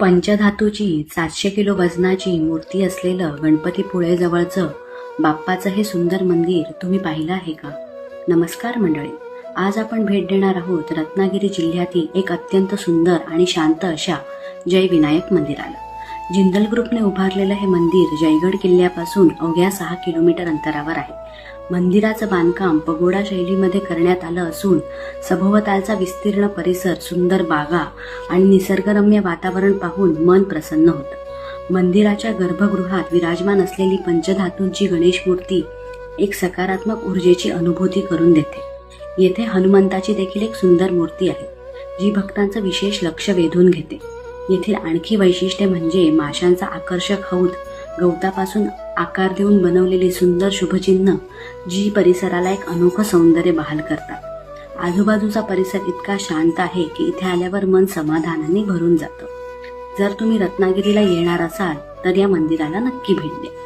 पंचधातूची सातशे किलो वजनाची मूर्ती असलेलं गणपतीपुळेजवळचं बाप्पाचं हे सुंदर मंदिर तुम्ही पाहिलं आहे का? नमस्कार मंडळी. आज आपण भेट देणार आहोत रत्नागिरी जिल्ह्यातील एक अत्यंत सुंदर आणि शांत अशा जय विनायक मंदिराला. जिंदल ग्रुपने उभारलेलं हे मंदिर जयगड किल्ल्यापासून अवघ्या सहा किलोमीटर अंतरावर आहे. मंदिराचं बांधकाम पगोडा शैलीमध्ये करण्यात आलं असून सभोवतालचा विस्तीर्ण परिसर सुंदर बागा आणि निसर्गरम्य वातावरण पाहून मन प्रसन्न होतं. मंदिराच्या गर्भगृहात विराजमान असलेली पंचधातूंची गणेश मूर्ती एक सकारात्मक ऊर्जेची अनुभूती करून देते. येथे हनुमंताची देखील एक सुंदर मूर्ती आहे जी भक्तांचं विशेष लक्ष वेधून घेते. येथील आणखी वैशिष्ट्य म्हणजे माशांचा आकर्षक हौद गवतापासून आकार देऊन बनवलेली सुंदर शुभचिन्ह जी परिसराला एक अनोखं सौंदर्य बहाल करतात. आजूबाजूचा परिसर इतका शांत आहे की इथे आल्यावर मन समाधानाने भरून जातं. जर तुम्ही रत्नागिरीला येणार असाल तर या मंदिराला नक्की भेट द्या.